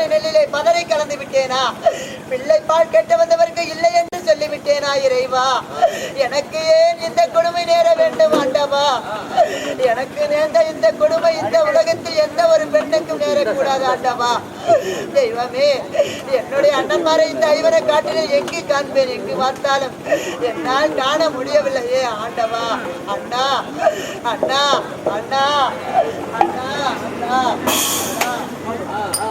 பட்டண நெல்லிலே பதரை கலந்து விட்டேனா? பிள்ளை பால் வந்தவருக்கு இல்லை என்று சொல்லிவிட்டேனா இறைவா? எனக்கு ஏன் இந்த கொடுமை நேர வேண்டும் ஆண்டவா? எனக்கு நேர்ந்த இந்த கொடுமை இந்த உலகத்தில் எந்த ஒரு பெண்ணுக்கும் நேரக்கூடாது ஆண்டவா? தெய்வமே என்னுடைய அண்ணன்மாரை இந்த ஐவரை காட்டிலே எங்கு காண்பேன்? எங்கு பார்த்தாலும் என்னால் காண முடியவில்லையே ஆண்டவா. அண்ணா அண்ணா அண்ணா அண்ணா அண்ணா அண்ணா.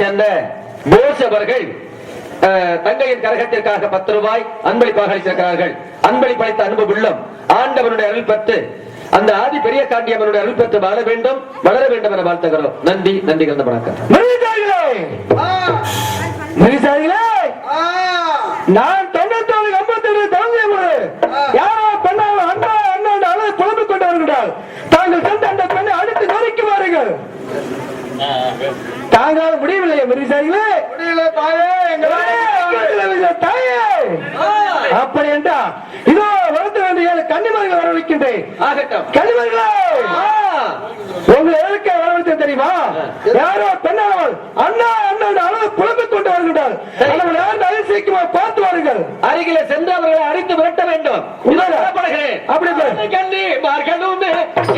சேர்ந்த போஸ் அவர்கள் தங்கையின் கரகத்திற்காக பத்து ரூபாய் அன்பளிப்பாக அளித்திருக்கிறார்கள். அன்பளிப்பளித்த அன்பு உள்ளம் ஆண்டவனுடைய அருள் பெற்று அந்த ஆதி பெரிய காண்டியம்மனுடைய அருள் பெற்று வாழ வேண்டும் வளர வேண்டும் என வாழ்த்துகிறோம். நன்றி நன்றி கலந்த வணக்கம். நான் தொண்ணூத்தோரு கம்பத்தில் தவறியவர் யாரோ பெண்ணானவள் அண்ணா அண்ணா என்று அவளை புலம்பிக் கொண்டு வருகிறாள். தாங்கள் சென்று அந்த பெண்ணை அடித்து நொறுக்கி வாருங்கள். தாங்களால் முடியவில்லையே மிருகசாரிகளே முடியல தாயே தாயே. அப்படி என்றா இதோ வளர்த்து வேண்டிய ஏழு கன்னிமர்கள் வரவழைக்கின்றேன். ஆகட்டும். கன்னிமர்களே! உங்களை எதற்கு வரவழைத்தேன் தெரியுமா? யாரோ பெண்ணானவள் அண்ணா அண்ணா என்று அளவு புலம்பிக் கொண்டு வருகிறாள் அவர்கள் யார் அதிசயிக்குமா பார்த்து வாருங்கள். அருகிலே சென்று அவர்களை அடித்து விரட்ட வேண்டும். அப்படி கண்ணி மார்களும்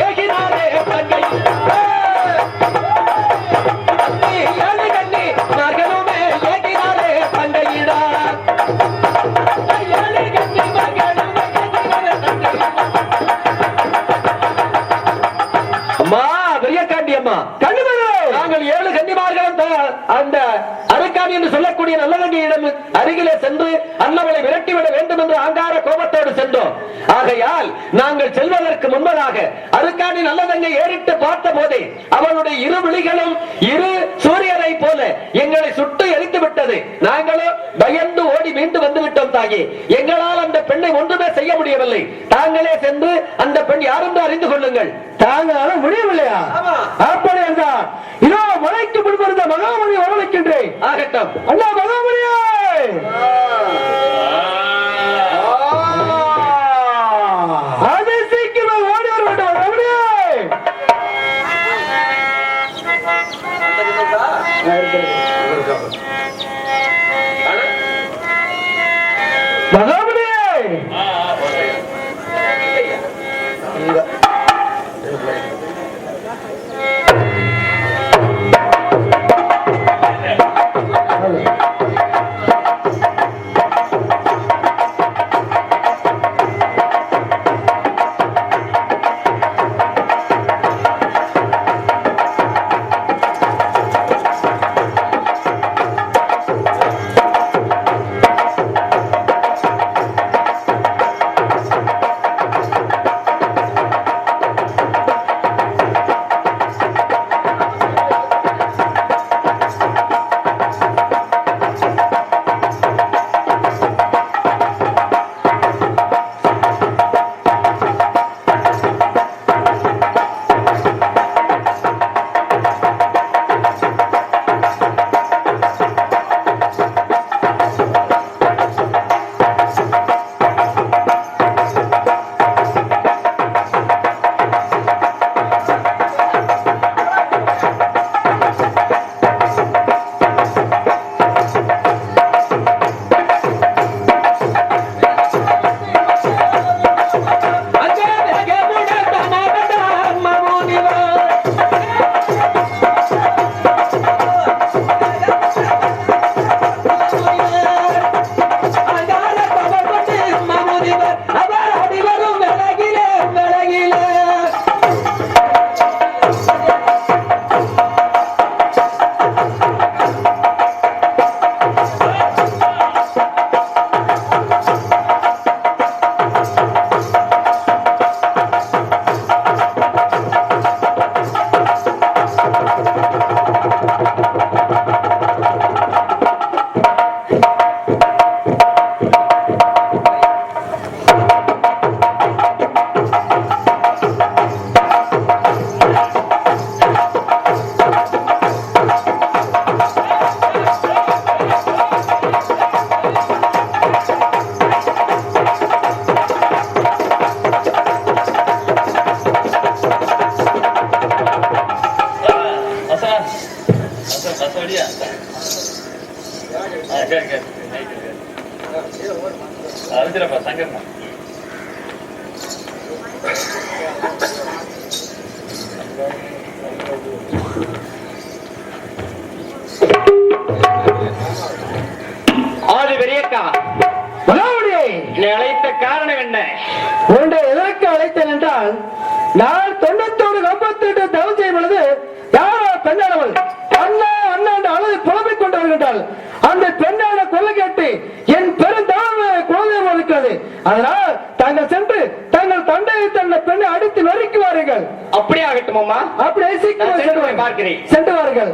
ஏகினாரே பெரிய காட்டியம்மா. அம்மா நாங்கள் ஏழு கன்னிமார்களும் அந்த அரைக்காணி என்று சொல்லக்கூடிய நல்லதங்கியிடம் அருகிலே சென்று அன்னவளை விரட்டிவிட வேண்டும் என்று ஆங்கார கோபத்தோடு சென்றோம். ஆகையால் நாங்கள் செல்வதற்கு முன்பதாக அருக்காணி நல்லதங்கை ஏறிட்டு பார்த்த போதே அவளுடைய இரு விழிகளும் இரு சூரியனை போல எங்களை சுட்டு எரித்து விட்டது. நாங்களோ பயந்து ஓடி மீண்டு வந்து விட்டோம் தாயே. எங்களால் அந்த பெண்ணை ஒன்றுமே செய்ய முடியவில்லை. தாங்களே சென்று அந்த பெண் யார் என்று அறிந்து கொள்ளுங்கள். தாங்களால முடியவில்லையா. அப்படி என்றால் இதோ மலைக்கு முன்பிருந்த மகாமணி வரவழைக்கின்றேன் ஆகட்டும். அண்ணா மகாமணியே! அதை சீக்கிரம் ஓடி வர வேண்டும் மகாமணியே! மகாமணியே வாருங்கள். அப்படியே ஆகட்டும் அம்மா. அப்படியே சீக்கிரம் சென்று வாருங்கள்.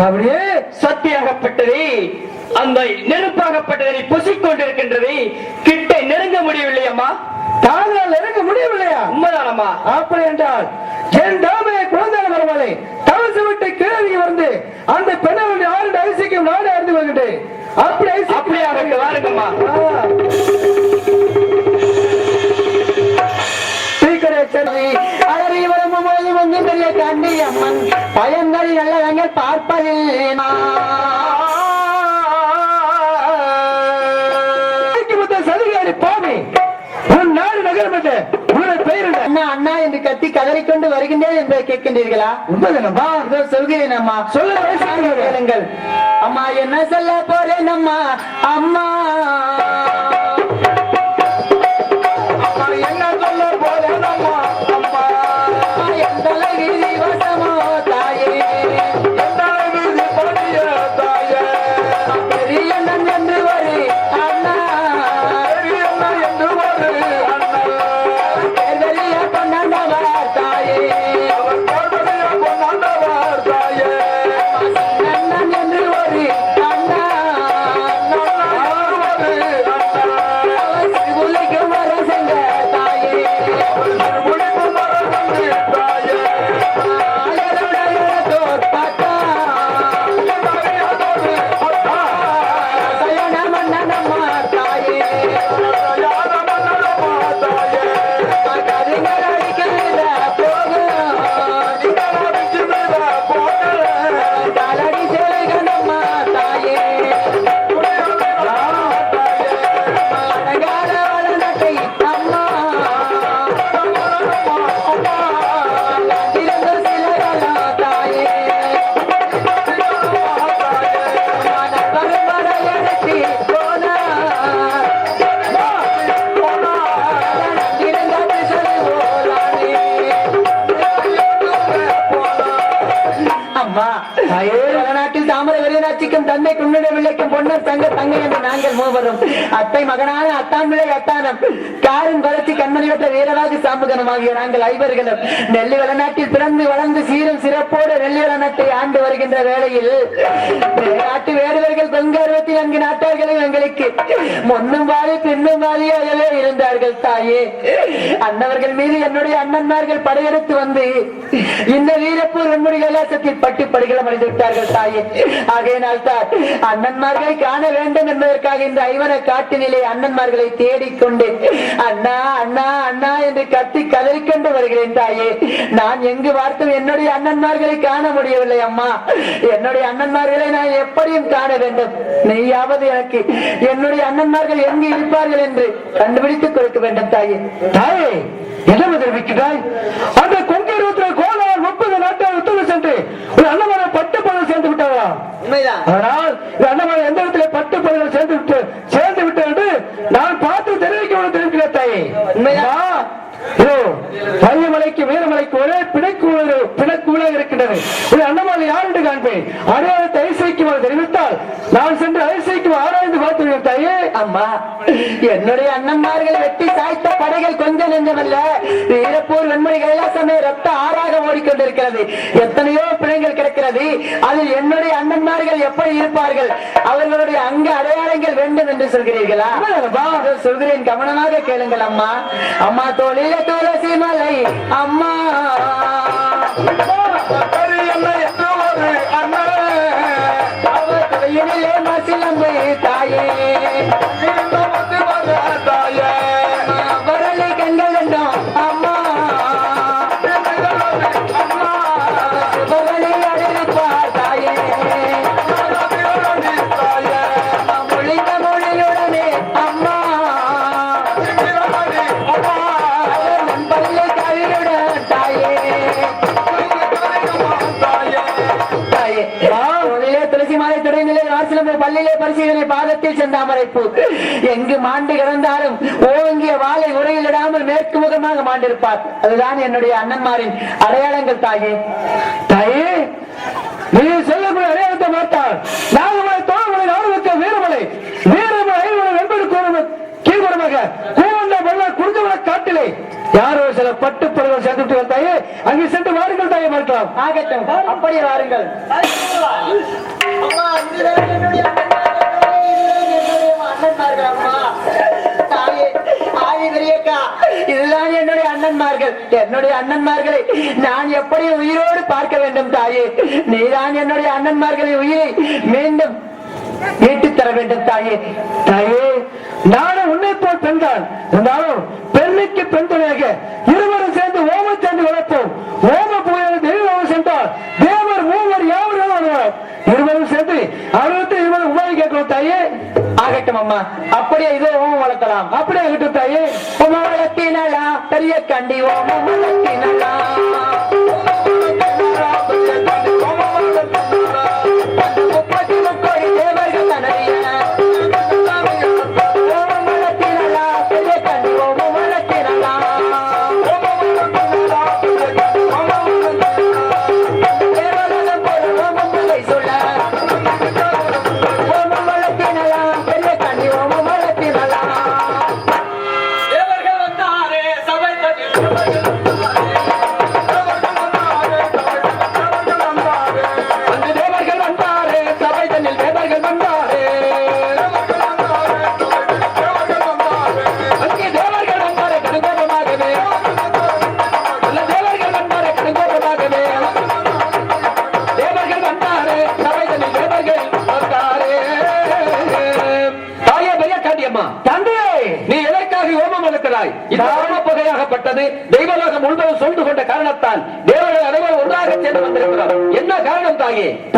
அப்படியே சக்தியாகப்பட்டது அந்த நெருப்பாகப்பட்டதை புசிக்கொண்டிருக்கின்றது கிட்ட நெருங்க முடியவில்லையம்மா? தாங்களால் நெருங்க முடியவில்லையா? உண்மைதானம்மா. அப்படி என்றால் பிறக்கிறது அதனை விரும்பும்போது வந்து பயன்கள் நல்லதங்க பார்ப்பதில்லை சதுகாரி பாமி. உன் நாடு நகரம் உன்னை அண்ணா அண்ணா என்று கத்தி கதறிக்கொண்டு வருகின்றேன் என்று கேட்கின்றீர்களா? உண்மைதானம்மா சொல்கிறேன் அம்மா. சொல்லுங்கள் அம்மா என்ன சொல்ல போறேன் அம்மா. தந்தை துண்ணிடவில்லைக்கு பொண்ணு தங்க தங்கை என்று நாங்கள் மூவரும் அத்தை மகனான அத்தான் அத்தானம். காரின் குலத்தி கண்மணிவற்ற வீரராஜ சாம்புகனமாகிய நாங்கள் ஐவர்களும் நெல்லி வளநாட்டில் பிறந்து வளர்ந்து சீரும் சிறப்போடு நெல்லி வளநாட்டை ஆண்டு வருகின்ற வேளையில் நாட்டு வேடுவர்கள் தொங்க அறுபத்தி நான்கு நாட்டார்களும் எங்களுக்கு. முன்னும் வாரி பின்னும் வாரியாகவே இருந்தார்கள் தாயே. அன்னவர்கள் மீது என்னுடைய அண்ணன்மார்கள் படையெடுத்து வந்து இந்த வீரப்பூர் வெண்முடி கைலாசத்தில் பட்டு படுகளம் அடைந்து விட்டார்கள் தாயே. ஆகையினால் தான் அண்ணன்மார்களை காண வேண்டும் என்பதற்காக இந்த ஐவன காட்டினிலே அண்ணன்மார்களை தேடிக்கொண்டு அண்ணா அண்ணா அண்ணா என்று கத்தி கதறிக்கொண்டு வருகிறேன் தாயே. நான் எங்கு பார்த்தும் என்னுடைய அண்ணன்மார்களை காண முடியவில்லை அம்மா. என்னுடைய அண்ணன்மார்களை நான் எப்படியும் காண வேண்டும். நெய்யாவது எனக்கு என்னுடைய அண்ணன்மார்கள் எங்கு இருப்பார்கள் என்று கண்டுபிடித்துக் கொடுக்க வேண்டும் தாயே. தாயே என்ன தெரிவிக்கிறாய் அந்த கொங்கை ரோட்டில் கோலார் முப்பது நாட்டார் உத்தரவு சென்று ஒரு அண்ணமலை பட்டு பணம் சேர்ந்து விட்டாரா உண்மைதான் ஆனால் அண்ணமலை எந்த இடத்துல பட்டு பணம் சேர்ந்து விட்டு சேர்ந்து விட்டு என்று நான் பார்த்து தெரிவிக்க தெரிவிக்கிறேன் தாயே. பரியமலைக்கு வீரமலைக்கு ஒரே பிணைக்கூழ பிணக்கூழாக இருக்கின்றது. இது அண்ணமாலை யார் என்று காண்பேன். அடையாளத்தை ஐசைக்குமாறு தெரிவித்தால் நான் சென்று ஐசைக்கு ஆராய்ந்து பார்த்து தாயே. அம்மா என்னுடைய அண்ணன்மார்களை வெட்டி சாய்த்த படைகள் கொஞ்சம் நெஞ்சமல்ல வீரப்பூர் வெண்மணி கைலாசமே ரத்த ஆறாக ஓடிக்கொண்டிருக்கிறது. எத்தனையோ பிள்ளைகள் கிடக்கிறது. அதில் என்னுடைய அண்ணன்மார்கள் எப்படி இருப்பார்கள்? அவர்களுடைய அங்க அடையாளங்கள் வேண்டும் என்று சொல்கிறீர்களா? சொல்கிறேன். கவனமாக கேளுங்கள் அம்மா. அம்மா தோழில துளசி மலை. அம்மா. பல்லிலே பரிசீலனை பாதத்தில் செந்தாமரைப்பூ. எங்கு மாண்டு கிடந்தாலும் ஓங்கிய வாளை உரையிலிடாமல் மேற்கு முகமாக மாண்டிருப்பார். அதுதான் என்னுடைய அண்ணன்மாரின் அடையாளங்கள் தாயே. தாயே நீ சொல்லக்கூடிய அடையாளத்தை நாடுவக்க வீரமலை வீரமலை யாரோ சில பட்டு பருவம் சேர்ந்து தாயே அங்கே சென்று வாருங்கள் தாயே பார்க்கலாம் ஆகட்டும் அப்படி வாருங்கள். அம்மா இதுதான் என்னுடைய அண்ணன்மார்கள், என்னுடைய அண்ணன்மார்கள் அம்மா. தாயே ஆதி பெரியக்கா இதுதான் என்னுடைய அண்ணன்மார்கள் என்னுடைய அண்ணன்மார்களை நான் எப்படி உயிரோடு பார்க்க வேண்டும் தாயே? நீதான் என்னுடைய அண்ணன்மார்களின் உயிரை மீண்டும் மீட்டு தர வேண்டும் தாயே. தாயே நானும் உன்னை போல் பெண்தான். இருந்தாலும் பெண்ணுக்கு பெண் துணையாக இருவரும் சேர்ந்து ஓமம் சேர்ந்து வளர்ப்போம். ஓம புயல் தெய்வம் சென்றால் தேவர் மூவர் யாவரும் வருவார் இருவரும் சேர்ந்து அறுபத்தி இருவரும் உபாதி கேட்கிறோம் தாயே. ஆகட்டும் அம்மா. அப்படியே இதோ ஓமம் வளர்க்கலாம். அப்படியே ஆகட்டும் தாயே. உமா வளர்த்தினலா பெரிய கண்டி ஓமம் வளர்த்தினலா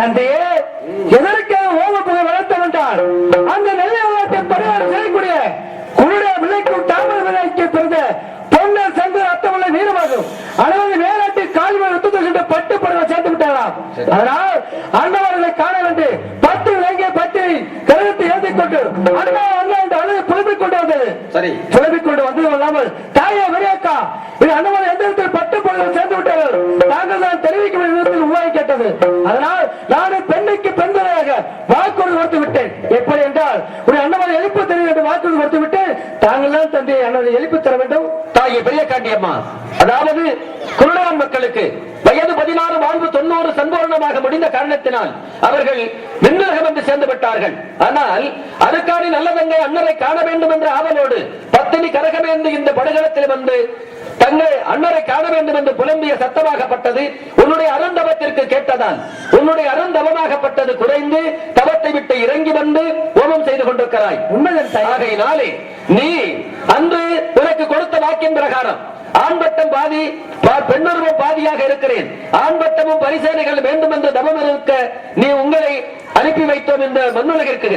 தந்தையே எதற்காக அண்ணா அண்ணா என்று அழுது புலம்பிக் கொண்டு வந்தது சரி. புலம்பிக் கொண்டு வந்தது அல்லாமல் தாயே வரியாக்கா இது அண்ணவரை எந்த இடத்தில் பட்டு பருவம் சேர்ந்து விட்டார்கள் தாங்கள் தான் தெரிவிக்கும் விதத்தில் உருவாகி கேட்டது. அதனால் நானும் பெண்ணுக்கு பெண்களையாக வாக்குறுதி கொடுத்து விட்டேன் எப்படி என்றால் எழுப்பு தர வேண்டும் கொடுத்து தாங்கள் தான் தர வேண்டும். பெரிய காண்டியம்மா அதாவது குருடான் மக்களுக்கு வயது பதினாறு வாழ்வு தொண்ணூறு சம்பூர்ணமாக முடிந்த காரணத்தினால் அவர்கள் விண்ணுலகம் வந்து சேர்ந்து விட்டார்கள். ஆனால் அதுக்கான நல்லதங்கை அண்ணரை காண வேண்டும் என்ற ஆவலோடு பத்தினி கரகமேந்து இந்த படுகளத்தில் வந்து தங்கள் அண்ணரை காண வேண்டும் என்று புலம்பிய சத்தமாகப்பட்டது உன்னுடைய அருந்தவத்திற்கு கேட்டதால். உன்னுடைய அருந்தவமாகப்பட்டது குறைந்து தவத்தை விட்டு இறங்கி வந்து ஓமம் செய்து கொண்டிருக்கிறாய். ஆகையினாலே நீ அன்று உனக்கு கொடுத்த வாக்கின் பிரகாரம் ஆண்பட்டம் பாதி பெண்ணுருவம் பாதியாக இருக்கிறேன். ஆண்பட்டமும் பரிசேனைகள் வேண்டும் என்று தவம் இருக்க நீ உங்களை அனுப்பி வைத்தோம் இந்த மண்ணுலகிற்கு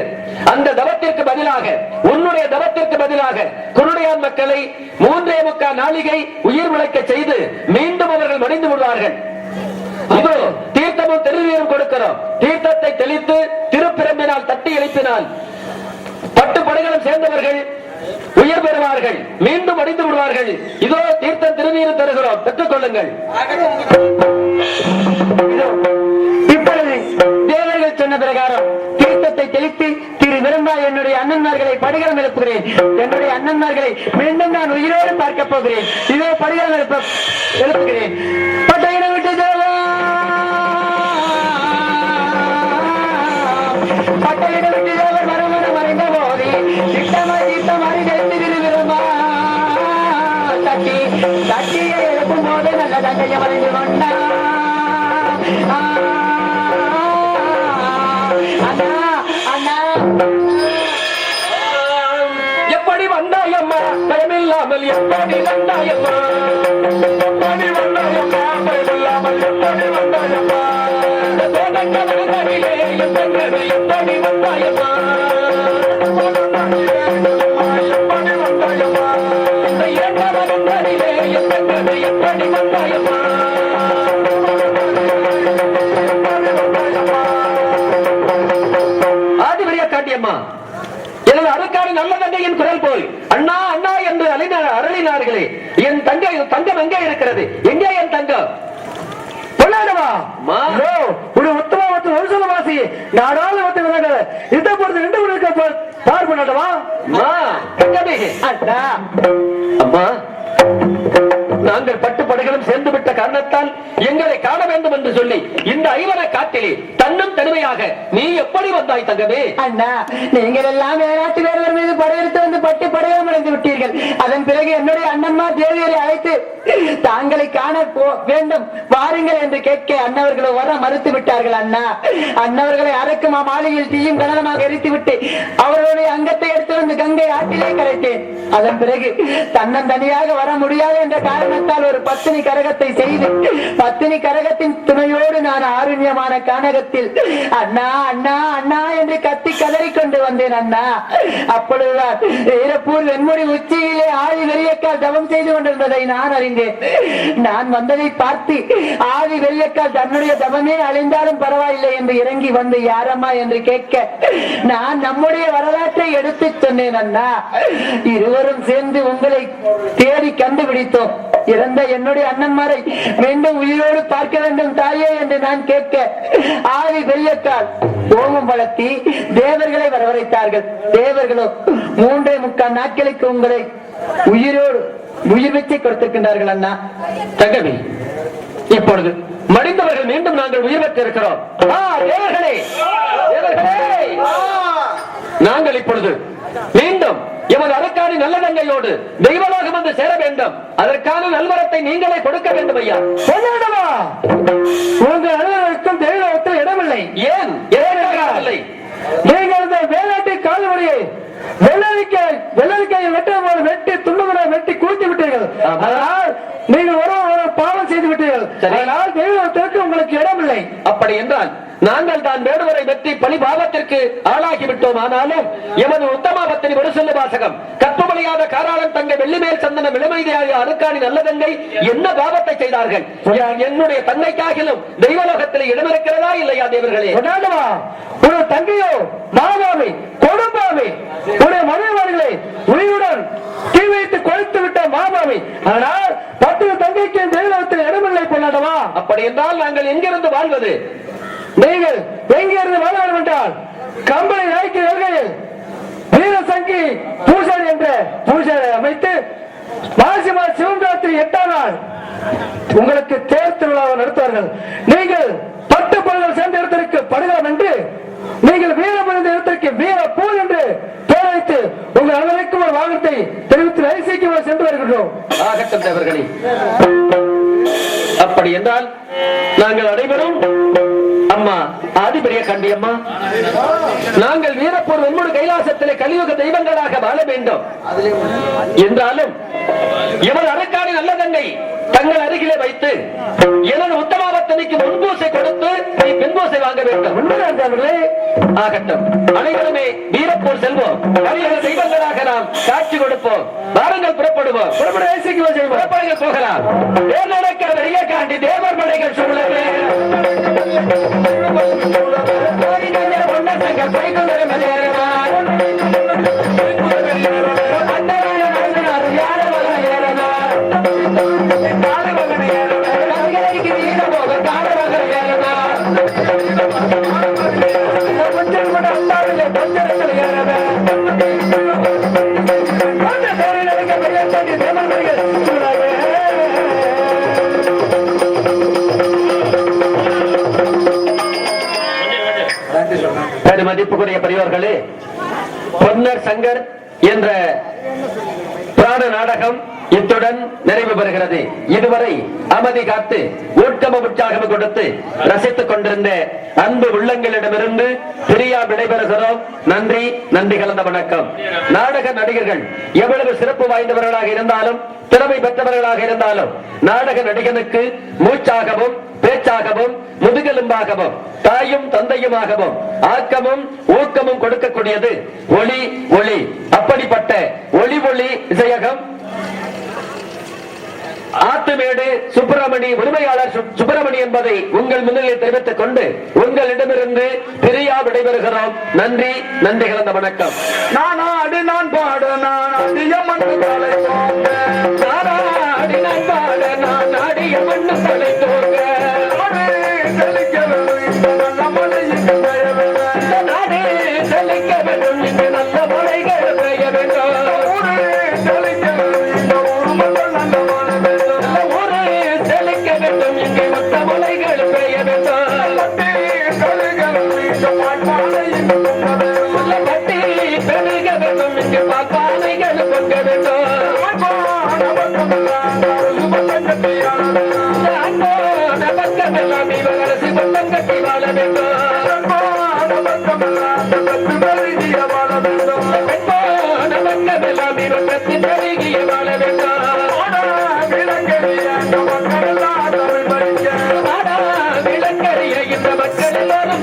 அந்த தவத்திற்கு பதிலாக உன்னுடைய தவத்திற்கு பதிலாக குருடையான் மக்களை மூன்றே முக்கால் நாளிகை உயிர் விளைக்க செய்து மீண்டும் அவர்கள் மடிந்து விடுவார்கள். இதோ தீர்த்தமும் திருநீரும் கொடுக்கிறோம். தீர்த்தத்தை தெளித்து திருப்பிரம்பினால் தட்டி எழுப்பினால் பட்டு படைகளும் சேர்ந்தவர்கள் உயர் பெறுவார்கள். மீண்டும் அடித்து விடுவார்கள். இதோ தீர்த்தம் திருநீர் தருகிறோம். பெற்றுக் கொள்ளுங்கள். சொன்ன பிரகாரம் தீர்த்தத்தை தெளித்து திரு விரும்பா என்னுடைய அண்ணன்மார்களை படிகளம் எழுப்புகிறேன். என்னுடைய அண்ணன்மார்களை மீண்டும் நான் உயிரோடு பார்க்க போகிறேன். இதோ படிகளம் எழுப்ப எழுப்புகிறேன். பட்டையிட விட்டு தேவா பட்டையிட விட்டு தேவர் மரமன மறைந்த போதி திட்டமாய் தீர்த்தமாறி நெருங்கி திரு விரும்பா. தட்டி தட்டியை எழுப்பும் போது நல்ல தங்கையை மறைந்து கொண்டு எப்படி வந்தாயம்மா? பயமில்லாமல் எப்படி வந்தாயம்மா? எப்படி வந்தாயம்மா பயமில்லாமல் எப்படி வந்தாயம்மா? இந்த தோட்டங்க நகரிலே எத்தனை எப்படி வந்தாயம்மா? என் தங்கை தங்கம் எங்கே இருக்கிறது? எங்கே என் தங்கம்? நாங்கள் பட்டு படைகளும் சேர்ந்து விட்ட காரணத்தால் எங்களை காண வேண்டும் என்று சொல்லி ஐவர காட்டிலே தன்னும் தனிமையாக நீ எப்படி வந்தாய் தங்கமே? அண்ணா நீங்கள் எல்லாம் வேறாட்டு வேறவர் மீது படையெடுத்து வந்து பட்டு படையாமல் இருந்து விட்டீர்கள். அதன் பிறகு என்னுடைய அண்ணன்மா தேவியரை அழைத்து தாங்களை காண போ- வேண்டும் வாருங்கள் என்று கேட்க அண்ணவர்களை வர மறுத்து விட்டார்கள் அண்ணா. அண்ணவர்களை அரக்குமா மாளிகையில் தீயும் கனலமாக எரித்து விட்டு அவர்களுடைய அங்கத்தை எடுத்து வந்து கங்கை ஆற்றிலே கரைத்தேன். அதன் பிறகு தன்னன் தனியாக வர முடியாது என்ற காரணத்தால் ஒரு பத்தினி கரகத்தை செய்து பத்தினி கரகத்தின் துணையோடு நான் காருண்யமான கானகத்தில் அண்ணா அண்ணா அண்ணா என்று கத்தி கதறிக் கொண்டு வந்தேன் அண்ணா. அப்பொழுதுதான் வீரப்பூர் வெண்முடி உச்சியிலே ஆதி வெள்ளியக்கால் தவம் செய்து கொண்டிருந்ததை நான் அறிந்தேன். நான் வந்ததை பார்த்து ஆதி வெள்ளியக்கால் தன்னுடைய தவமே அழிந்தாலும் பரவாயில்லை என்று இறங்கி வந்து யாரம்மா? என்று கேட்க நான் நம்முடைய வரலாற்றை எடுத்து சொன்னேன் அண்ணா. இருவரும் சேர்ந்து உங்களை தேடி கண்டுபிடித்தோம். இறந்த என்னுடைய அண்ணன்மாரை மீண்டும் உயிரோடு பார்க்க வேண்டும் தாயே என்று நான் கேட்க ஆதி பெரியக்கால் ஓமம் வளர்த்தி தேவர்களை வரவழைத்தார்கள். தேவர்களோ மூன்றே முக்கால் நாட்களுக்கு உங்களை உயிரோடு உயிர் வச்சு கொடுத்திருக்கின்றார்கள் அண்ணா. தங்கமே இப்பொழுது மடிந்தவர்கள் மீண்டும் நாங்கள் உயிர் பெற்றிருக்கிறோம் தேவர்களே நாங்கள் இப்பொழுது மீண்டும் எமது அரக்காணி நல்ல தங்கையோடு தெய்வலோகம் வந்து சேர வேண்டும். அதற்கான நல்வரத்தை நீங்களே கொடுக்க வேண்டும் ஐயா. பொல்லாதவா உங்கள் அலுவலகத்தும் தேவலோகத்தில் இடமில்லை. ஏன்? இல்லை நீங்கள் இந்த வேளாட்டு கால்வழியை வெள்ளரிக்கை வெள்ளரிக்கையை வெட்டும் போது வெட்டி துண்டுகளை வெட்டி குளித்து விட்டீர்கள். அதனால் நீங்கள் ஒரு ஒரு பாவம் செய்து விட்டீர்கள். அதனால் தெய்வத்திற்கு உங்களுக்கு இடமில்லை. அப்படி என்றால் நாங்கள் தான் வேடுவரை வெற்றி பழி பாவத்திற்கு ஆளாகி விட்டோம் ஆனாலும் எமது உத்தமாபத்தின் ஒரு சொல்லு வாசகம் கற்பமளியாத காராளன் தங்கை வெள்ளிமேல் சந்தன விளமைதியாக அருக்காணி நல்ல தங்கை என்ன பாவத்தை செய்தார்கள்? என்னுடைய தங்கைக்காகிலும் தெய்வலோகத்தில் இடம் இருக்கிறதா இல்லையா தேவர்களே? ஒரு தங்கையோ மாதாவை கொடுப்பாவை ஒரு மனைவாளிகளை உயிருடன் தீ வைத்து கொழுத்து விட்ட மாதாவை ஆனால் பத்து தங்கைக்கு தெய்வத்தில் இடமில்லை கொண்டாடவா. அப்படி என்றால் நாங்கள் எங்கிருந்து வாழ்வது? நீங்கள் எங்கிருந்து வாழ வேண்டும் என்றால் கம்பளை நாய்க்கு வருகையில் வீரசங்கி பூசாரி என்ற பூசாரி அமைத்து மாசிமா சிவராத்திரி எட்டாம் நாள் உங்களுக்கு தேர் திருவிழாவை நடத்துவார்கள். நீங்கள் பட்டு பொருள்கள் சேர்ந்த இடத்திற்கு படுகலாம் என்று நீங்கள் வீரமணிந்த இடத்திற்கு வீர பூ என்று பெயர் வைத்து உங்கள் அனைவருக்கும் ஒரு வாகனத்தை தெரிவித்து ஐசிக்கு சென்று வருகின்றோம். ஆகட்டும் தேவர்களே. அப்படி என்றால் நாங்கள் அனைவரும் அம்மா ஆதிபரிய கண்டி அம்மா நாங்கள் வீரப்போர் வெண்முடு கைலாசத்திலே கலியுக தெய்வங்களாக வாழ வேண்டும். என்றாலும் எமது அரக்காணி நல்ல தங்கை தங்கள் அருகிலே வைத்து எனது உத்தமாவத்தனைக்கு முன்பூசை கொடுத்து நீ பின்பூசை வாங்க வேண்டும். உண்மைதான் தேவர்களே ஆகட்டும். அனைவருமே வீரப்போர் செல்வோம். கலியுக தெய்வங்களாக நாம் காட்சி கொடுப்போம். வாருங்கள் புறப்படுவோம். புறப்படுங்கள் போகலாம் தேர் நடக்கிற வெறிய காண்டி தேவர் மலைகள் சூழலே. மதிப்புக்குரிய பெரியவர்களே பொன்னர் சங்கர் என்ற பிராண நாடகம் இத்துடன் நிறைவு பெறுகிறது. இதுவரை அமைதி காத்து ஊக்கம உற்சாகம் கொடுத்து ரசித்துக் கொண்டிருந்த அன்பு உள்ளங்களிடமிருந்து பிரியா விடைபெறுகிறோம். நன்றி நன்றி கலந்த வணக்கம். நாடக நடிகர்கள் எவ்வளவு சிறப்பு வாய்ந்தவர்களாக இருந்தாலும் திறமை பெற்றவர்களாக இருந்தாலும் நாடக நடிகனுக்கு மூச்சாகவும் பேச்சாகவும் முதுகெலும்பாகவும் தாயும் தந்தையுமாகவும் ஆக்கமும் ஊக்கமும் கொடுக்கக்கூடியது ஒளி ஒளி. அப்படிப்பட்ட ஒளி ஒளி இசையகம் ஆத்துமேடு சுப்பிரமணி உரிமையாளர் சுப்பிரமணி என்பதை உங்கள் முன்னிலையில் தெரிவித்துக் கொண்டு உங்களிடமிருந்து பிரியா விடைபெறுகிறோம். நன்றி நன்றி கலந்த வணக்கம். அடி நான் பாடு நான் அடி தலை நான் பாட நான் அடிய மண்ணு தலை தோங்க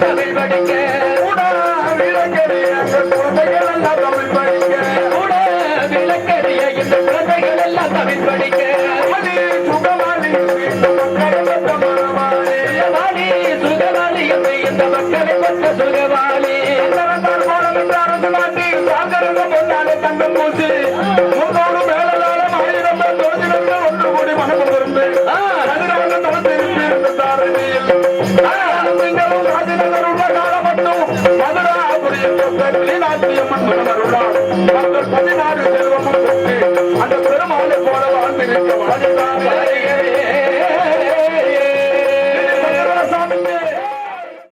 தமிழ் படிக்க கூட